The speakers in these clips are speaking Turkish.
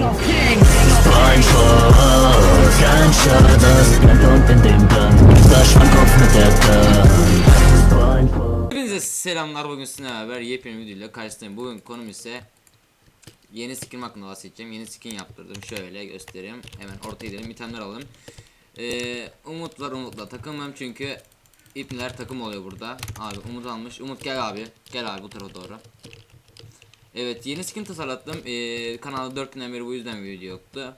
king of kings Blindfold, Gunshots, Blendet in den Brand Das Schwankkopf mit der Gun Blindfold Hepinize selamlar bugün sizinle beraber yepyeni videoyla karşınızdayım. Bugün konum ise yeni skin hakkında bahsedeceğim. Yeni skin yaptırdım. Şöyle göstereyim. Hemen ortaya gidelim. İtemler alalım. Ee, Umut Umut'la takılmam çünkü ipneler takım oluyor burada. Abi Umut almış. Umut gel abi. Gel abi bu tarafa doğru. Evet yeni skin tasarlattım. Ee, kanalda 4 günden beri bu yüzden video yoktu.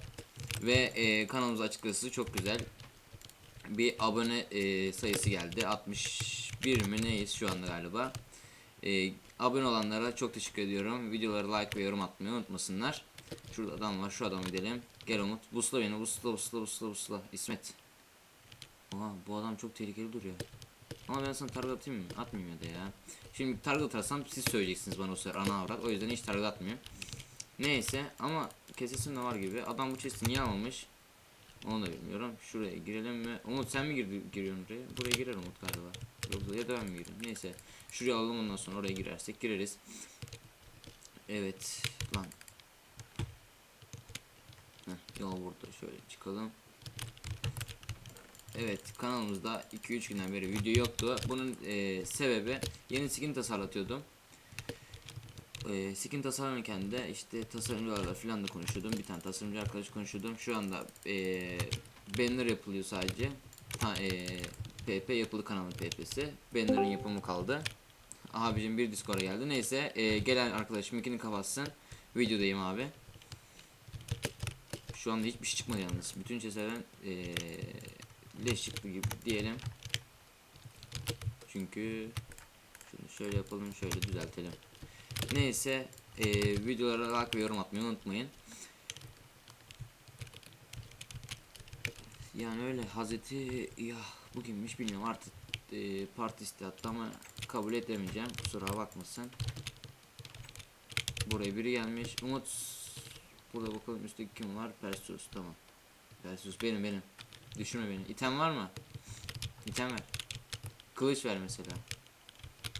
Ve e, kanalımız açıkçası çok güzel bir abone e, sayısı geldi. 61 mi neyiz şu anda galiba. E, abone olanlara çok teşekkür ediyorum. Videoları like ve yorum atmayı unutmasınlar. Şurada adam var. Şu adamı gidelim. Gel Umut. Busla beni. Busla busla busla busla. İsmet. Oha bu adam çok tehlikeli duruyor. Ama ben sana target atayım mı? Atmayayım ya da ya. Şimdi target atarsam siz söyleyeceksiniz bana o sefer ana avrat. O yüzden hiç target atmıyorum. Neyse ama kesesim de var gibi. Adam bu chest'i niye almamış? Onu da bilmiyorum. Şuraya girelim mi? Umut sen mi girdi, giriyorsun buraya? Buraya girer Umut galiba. Yoksa ya da ben mi gireyim? Neyse. Şuraya alalım ondan sonra oraya girersek gireriz. Evet. Lan. Heh, yol burada. Şöyle çıkalım. Evet kanalımızda 2-3 günden beri video yoktu. Bunun e, sebebi yeni skin tasarlatıyordum. E, skin tasarlarken de işte tasarımcılarla falan da konuşuyordum. Bir tane tasarımcı arkadaş konuşuyordum. Şu anda e, banner yapılıyor sadece. Ha, e, PP yapılı kanalın PP'si. Banner'ın yapımı kaldı. Abicim bir Discord'a geldi. Neyse e, gelen arkadaşım ikini kapatsın. Videodayım abi. Şu anda hiçbir şey çıkmadı yalnız. Bütün cesaretten e, leş çıktı gibi diyelim. Çünkü şunu şöyle yapalım şöyle düzeltelim. Neyse e, videolara like ve yorum atmayı unutmayın. Yani öyle Hazreti ya bugünmüş bilmiyorum artık e, parti istehattı ama kabul edemeyeceğim kusura bakmasın. Buraya biri gelmiş. Umut burada bakalım üstteki kim var? Perseus tamam. Perseus benim benim. Düşürme beni. İtem var mı? İtem ver. Kılıç ver mesela.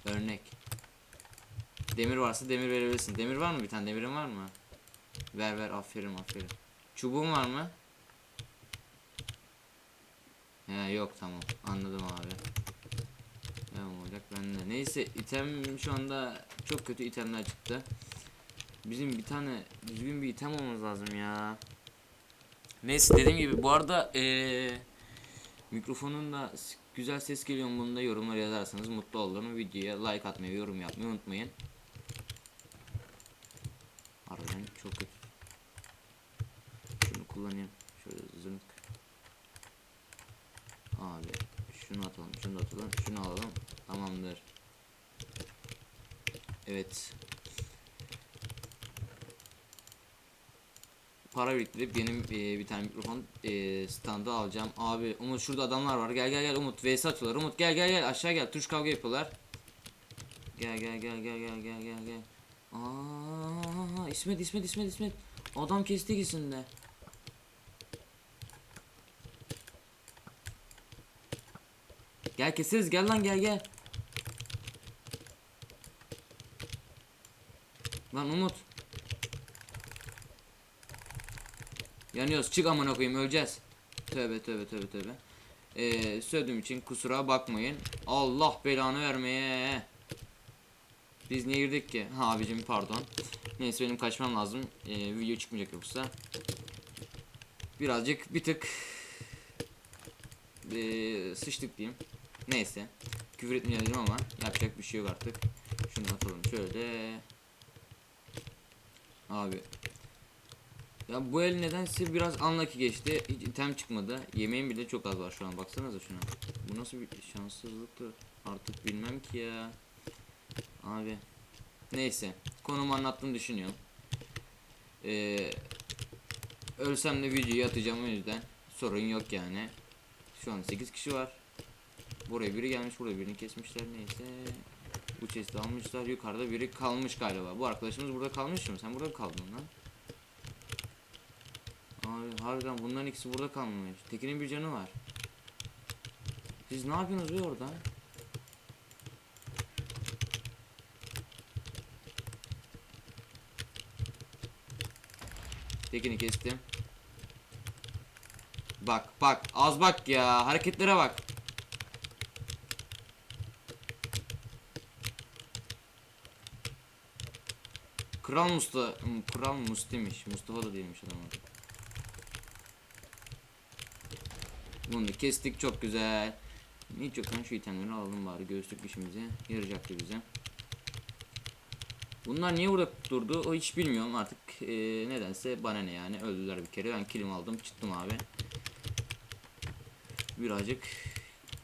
Örnek. Demir varsa demir verebilirsin. Demir var mı bir tane demirin var mı? Ver ver aferin aferin. Çubuğun var mı? He yok tamam anladım abi. Tamam olacak bende. Neyse item şu anda çok kötü itemler çıktı. Bizim bir tane düzgün bir item olmamız lazım ya. Neyse dediğim gibi bu arada ee, mikrofonun da güzel ses geliyor mu bunu da yorumlara yazarsanız mutlu olurum. Videoya like atmayı, yorum yapmayı unutmayın. Harbiden çok kötü. Şunu kullanayım. Şöyle zınk. Abi şunu atalım, şunu da atalım, şunu alalım. Tamamdır. Evet. Para biriktirip benim e, bir tane mikrofon e, standı alacağım. Abi Umut şurada adamlar var. Gel gel gel Umut vs atıyorlar. Umut gel gel gel aşağı gel. Tuş kavga yapıyorlar. Gel gel gel gel gel gel gel gel. Aa İsmet İsmet İsmet İsmet. Adam kesti ikisinde. Gel keseriz gel lan gel gel. Lan Umut. Yanıyoruz çık amına koyayım öleceğiz. Tövbe tövbe tövbe tövbe. Ee, söylediğim için kusura bakmayın. Allah belanı vermeye. Biz niye girdik ki? Ha abicim pardon. Neyse benim kaçmam lazım. Ee, video çıkmayacak yoksa. Birazcık bir tık ee, sıçtık diyeyim. Neyse. Küfür etmeyeceğim ama yapacak bir şey yok artık. Şunu atalım şöyle. Abi. Ya bu el nedense biraz unlucky geçti. Hiç item çıkmadı. Yemeğim bile çok az var şu an. Baksanıza şuna. Bu nasıl bir şanssızlıktır. Artık bilmem ki ya. Abi. Neyse. Konumu anlattığımı düşünüyorum. Ee, ölsem de videoyu atacağım o yüzden. Sorun yok yani. Şu an 8 kişi var. Buraya biri gelmiş. Buraya birini kesmişler. Neyse. Bu chest'i almışlar. Yukarıda biri kalmış galiba. Bu arkadaşımız burada kalmış mı? Sen burada kaldın lan? Abi harbiden bunların ikisi burada kalmamış. Tekin'in bir canı var. Siz ne yapıyorsunuz be orada? Tekini kestim. Bak bak az bak ya hareketlere bak. Kral Mustafa, Kral Musti'miş. Mustafa da değilmiş adam. Bunu da kestik çok güzel. Hiç yoktan şu itemleri alalım bari göğüslük işimize yarayacaktı bize. Bunlar niye burada durdu o hiç bilmiyorum artık eee, nedense bana ne yani öldüler bir kere ben kilim aldım çıktım abi. Birazcık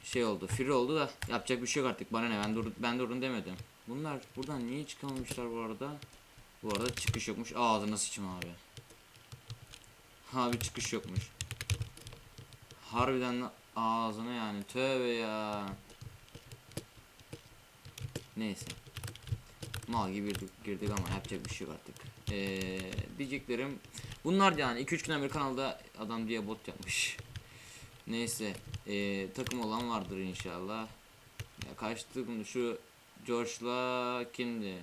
şey oldu free oldu da yapacak bir şey yok artık bana ne ben dur ben durun demedim. Bunlar buradan niye çıkamamışlar bu arada? Bu arada çıkış yokmuş ağzına sıçım abi. Abi çıkış yokmuş. Harbiden ağzına yani tövbe ya. Neyse. Mal gibi girdik, ama yapacak bir şey yok artık. Ee, diyeceklerim bunlar yani 2-3 günden beri kanalda adam diye bot yapmış. Neyse ee, takım olan vardır inşallah. Ya kaç takım şu George'la kimdi?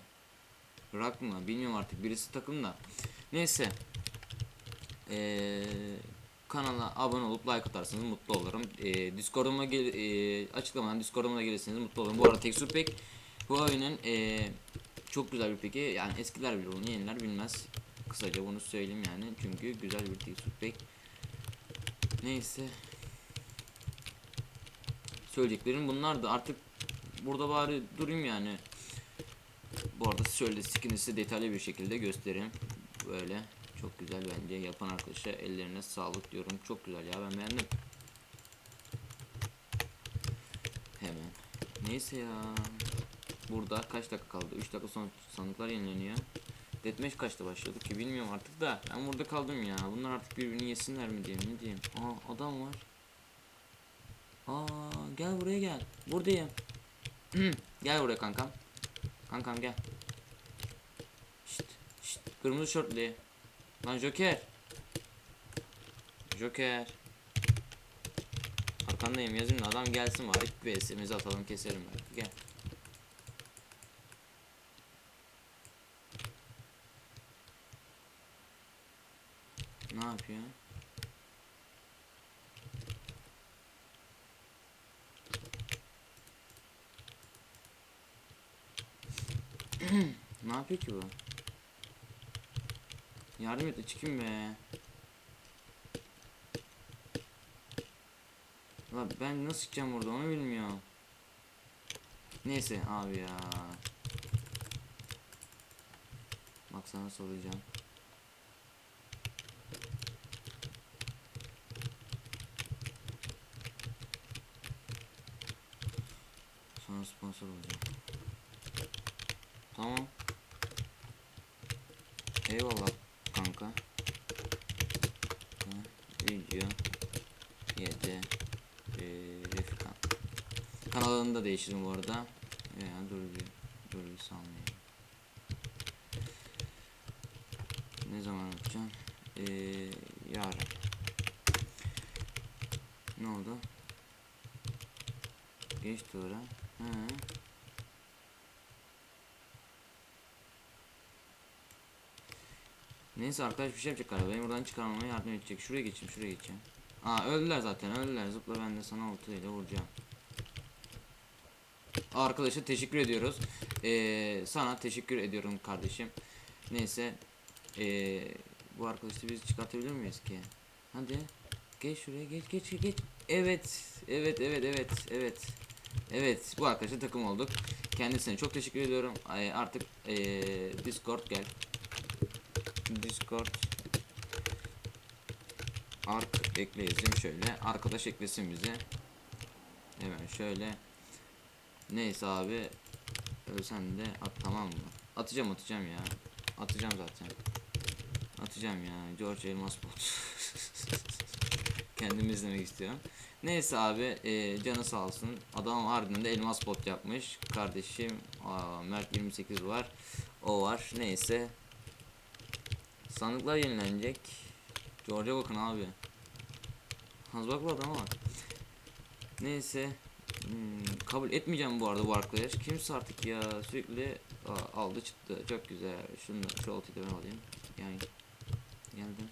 Rock mı? Bilmiyorum artık birisi takımda. Neyse. Ee, kanala abone olup like atarsanız mutlu olurum. Ee, Discord'uma gel ee, açıklamadan Discord'uma gelirseniz mutlu olurum. Bu arada Texture Pack bu oyunun ee, çok güzel bir peki yani eskiler bilir onu yeniler bilmez. Kısaca bunu söyleyeyim yani çünkü güzel bir Texture Pack. Neyse. Söyleyeceklerim bunlar da artık burada bari durayım yani. Bu arada şöyle skin'i size detaylı bir şekilde göstereyim. Böyle çok güzel bence yapan arkadaşa ellerine sağlık diyorum. Çok güzel ya ben beğendim. Hemen. Neyse ya. Burada kaç dakika kaldı? 3 dakika sonra sandıklar yenileniyor. Deathmatch kaçta başladı ki bilmiyorum artık da ben burada kaldım ya. Bunlar artık birbirini yesinler mi diyeyim ne diyeyim. Aa adam var. Aa gel buraya gel. Buradayım. gel buraya kankam. Kankam gel. Şşt, şşt, kırmızı şortlu. Lan Joker. Joker. Arkandayım yazayım da adam gelsin bari bir VS'mizi atalım keserim belki gel. Ne yapıyor? ne yapıyor ki bu? Yardım et çıkayım be. Lan ben nasıl çıkacağım burada onu bilmiyorum. Neyse abi ya. Bak sana soracağım. Sana sponsor olacağım. Tamam. Eyvallah kanka. Video. Yedi. Ee, Refika. Kanalını da değiştirdim bu arada. Ya dur bir dur bir saniye. Ne zaman yapacağım? Ee, yarın. Ne oldu? Geçti ora. Ha. Neyse arkadaş bir şey yapacak galiba. Beni buradan çıkarmama yardım edecek. Şuraya geçeyim, şuraya geçeyim. Aa öldüler zaten, öldüler. Zıpla ben de sana oltu ile vuracağım. Arkadaşa teşekkür ediyoruz. Ee, sana teşekkür ediyorum kardeşim. Neyse. Ee, bu arkadaşı biz çıkartabilir miyiz ki? Hadi. Geç şuraya geç geç geç. Evet. Evet evet evet evet. Evet bu arkadaşa takım olduk. Kendisine çok teşekkür ediyorum. Artık ee, Discord gel. Discord Ark ekleyelim şöyle. Arkadaş eklesin bizi. Hemen şöyle. Neyse abi. Ölsen de at tamam mı? Atacağım atacağım ya. Atacağım zaten. Atacağım ya. George Elmas bot. Kendimi izlemek istiyorum. Neyse abi e, canı sağ olsun. Adam harbiden de elmas bot yapmış. Kardeşim aa, Mert 28 var. O var. Neyse. Sandıklar yenilenecek. George'a bakın abi. Az bak bu adama bak. Neyse. Hmm, kabul etmeyeceğim bu arada bu arkadaş. Kimse artık ya sürekli Aa, aldı çıktı. Çok güzel. Şunu şu ultiyi de ben alayım. Yani geldim.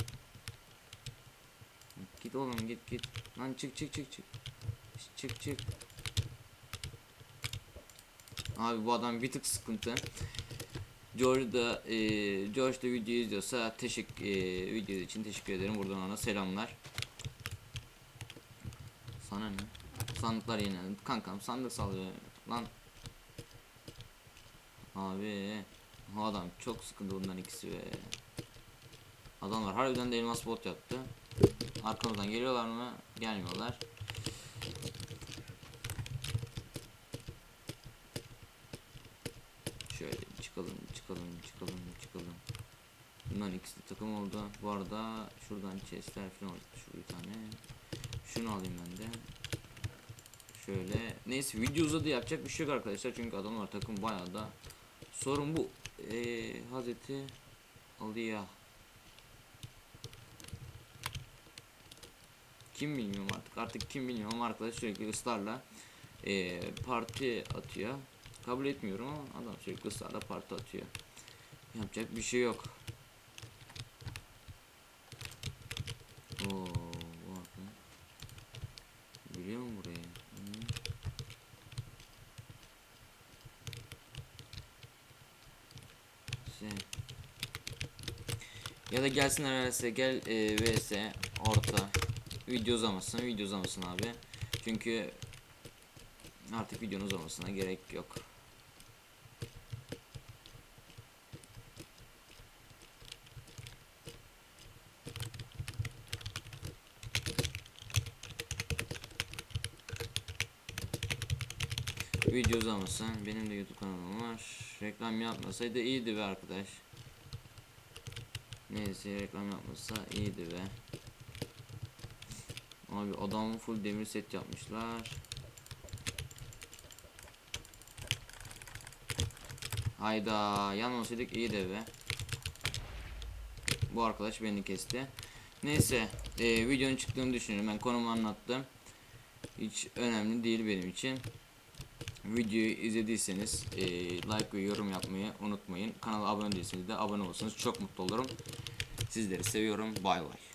Git oğlum git git. Lan çık çık çık çık. Çık çık. Abi bu adam bir tık sıkıntı. George da e, George da videoyu izliyorsa teşekkür e, video için teşekkür ederim. Buradan ona selamlar. Sana ne? Sandıklar yine. Kankam sandık sallıyor. Lan. Abi. Adam çok sıkıntı bundan ikisi be. Adamlar harbiden de elmas bot yaptı. Arkamızdan geliyorlar mı? Gelmiyorlar. Şöyle çıkalım, çıkalım, çıkalım, çıkalım. Bunların ikisi takım oldu. Bu arada şuradan chestler falan oldu. Şu bir tane. Şunu alayım ben de. Şöyle. Neyse video uzadı yapacak bir şey yok arkadaşlar. Çünkü adamlar takım bayağı da. Sorun bu. Ee, Hazreti Aliya. Kim bilmiyorum artık. Artık kim bilmiyorum arkadaş sürekli ısrarla ee, parti atıyor. Kabul etmiyorum ama adam sürekli ısrarla parti atıyor. Yapacak bir şey yok. Oo, adam. Biliyor mu burayı? Ya da gelsin vs gel e, vs orta video uzamasın video uzamasın abi çünkü artık videonun uzamasına gerek yok video uzamasın benim de youtube kanalım var reklam yapmasaydı iyiydi be arkadaş Neyse reklam yapmasa iyiydi be. Abi adam full demir set yapmışlar. Hayda yanmasaydık iyiydi be. Bu arkadaş beni kesti. Neyse e, videonun çıktığını düşünüyorum. Ben konumu anlattım. Hiç önemli değil benim için. Videoyu izlediyseniz e, like ve yorum yapmayı unutmayın. Kanala abone değilseniz de abone olursanız çok mutlu olurum. Sizleri seviyorum. Bay bay.